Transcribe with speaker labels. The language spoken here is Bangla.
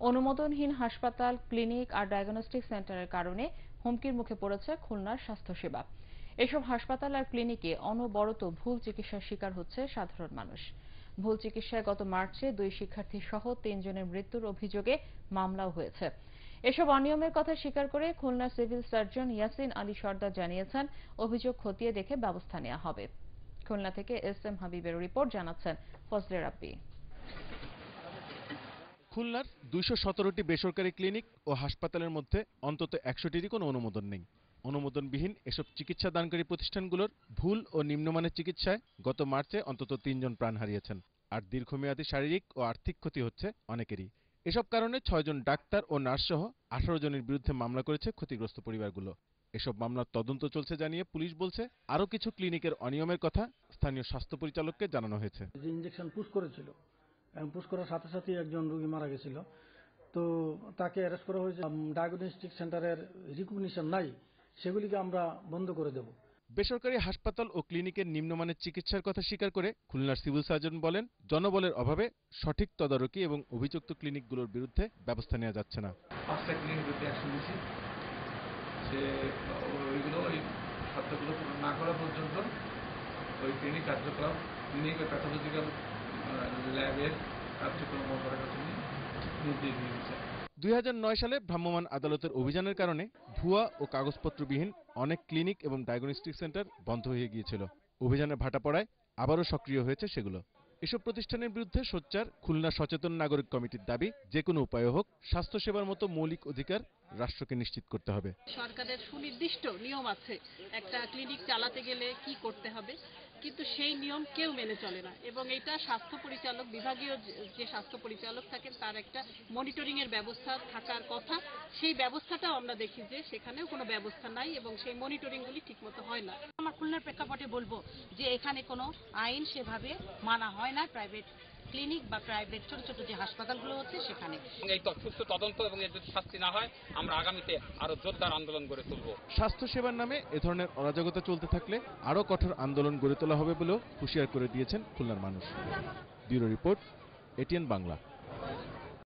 Speaker 1: অনুমোদনহীন হাসপাতাল, ক্লিনিক আর ডায়াগনস্টিক সেন্টারের কারণে হুমকির মুখে পড়েছে খুলনার স্বাস্থ্যসেবা। এসব হাসপাতাল আর ক্লিনিকে অনবরত ভুল চিকিৎসার শিকার হচ্ছে সাধারণ মানুষ। ভুল চিকিৎসায় গত মার্চে দুই শিক্ষার্থী সহ তিনজনের মৃত্যুর অভিযোগে মামলাও হয়েছে। এসব অনিয়মের কথা স্বীকার করে খুলনা সিভিল সার্জন ইয়াসিন আলী সর্দার জানিয়েছেন, অভিযোগ খতিয়ে দেখে ব্যবস্থা নেওয়া হবে। খুলনা থেকে এস এম হাবিবের রিপোর্ট জানাচ্ছেন ফজলে রাব্বি।
Speaker 2: খুলনার দুইশো সতেরোটি বেসরকারি ক্লিনিক ও হাসপাতালের মধ্যে অন্তত একশোটিরই কোনো অনুমোদন নেই। অনুমোদনবিহীন এসব চিকিৎসা দানকারী প্রতিষ্ঠানগুলোর ভুল ও নিম্নমানের চিকিৎসায় গত মার্চে অন্তত তিনজন প্রাণ হারিয়েছেন। আর দীর্ঘমেয়াদী শারীরিক ও আর্থিক ক্ষতি হচ্ছে অনেকেরই। এসব কারণে ছয়জন ডাক্তার ও নার্সসহ আঠারো জনের বিরুদ্ধে মামলা করেছে ক্ষতিগ্রস্ত পরিবারগুলো। এসব মামলার তদন্ত চলছে জানিয়ে পুলিশ বলছে, আরও কিছু ক্লিনিকের অনিয়মের কথা স্থানীয় স্বাস্থ্য পরিচালককে জানানো হয়েছে।
Speaker 3: ইঞ্জেকশন পুশ করেছিল পুশ করার সাথে সাথে একজন রোগী মারা গেছিল। তো তাকে অ্যারেস্ট করা হয়েছে। ডায়াগনস্টিক সেন্টারের রিকগনিশন নাই সেগুলিকে আমরা বন্ধ করে দেব।
Speaker 2: বেসরকারি হাসপাতাল ও ক্লিনিকের নিম্নমানের চিকিৎসার কথা স্বীকার করে খুলনার সিভিল সার্জন বলেন জনবলের অভাবে সঠিক তদারকি এবং অভিযুক্ত ক্লিনিকগুলোর বিরুদ্ধে ব্যবস্থা নেওয়া যাচ্ছে না।
Speaker 4: পাঁচটা ক্লিনিক বিরুদ্ধে অ্যাকশন নিয়েছি সে ওইগুলো ওই শর্তগুলো পূরণ না করা পর্যন্ত ওই ক্লিনিক কার্যক্রম ক্লিনিক প্যাথোলজিক্যাল ল্যাবের কার্যক্রম জন্য নির্দেশ দিয়েছে
Speaker 2: দুই সালে ভ্রাম্যমান আদালতের অভিযানের কারণে ভুয়া ও কাগজপত্রবিহীন অনেক ক্লিনিক এবং ডায়াগনস্টিক সেন্টার বন্ধ হয়ে গিয়েছিল। অভিযানের ভাটা পড়ায় আবারও সক্রিয় হয়েছে সেগুলো। এসব প্রতিষ্ঠানের বিরুদ্ধে সোচ্চার খুলনা সচেতন নাগরিক কমিটির দাবি যে কোনো উপায়ে হোক স্বাস্থ্যসেবার মতো মৌলিক অধিকার রাষ্ট্রকে নিশ্চিত করতে হবে।
Speaker 5: সরকারের সুনির্দিষ্ট নিয়ম আছে একটা ক্লিনিক চালাতে গেলে কি করতে হবে কিন্তু সেই নিয়ম কেউ মেনে চলে না। এবং এটা স্বাস্থ্য পরিচালক বিভাগীয় যে- স্বাস্থ্য পরিচালক থাকেন তার একটা মনিটরিং এর ব্যবস্থা থাকার কথা। সেই ব্যবস্থাটাও আমরা দেখি যে সেখানেও কোনো ব্যবস্থা নাই এবং সেই মনিটরিং গুলি ঠিকমতো হয় না।
Speaker 6: আমার খুলনার প্রেক্ষাপটে বলব যে এখানে কোনো আইন সেভাবে মানা হয় না প্রাইভেট ক্লিনিক বা প্রাইভেট ছোট ছোট যে হাসপাতালগুলো হচ্ছে সেখানে।
Speaker 7: এই তো সুস্থ তদন্ত এবং এর যদি শাস্তি না হয় আমরা আগামীতে আরও জোরদার আন্দোলন গড়ে তুলব।
Speaker 2: স্বাস্থ্যসেবার নামে এ ধরনের অরাজকতা চলতে থাকলে আরও কঠোর আন্দোলন গড়ে তোলা হবে বলেও হুঁশিয়ার করে দিয়েছেন খুলনার মানুষ। Bureau report ATN Bangla.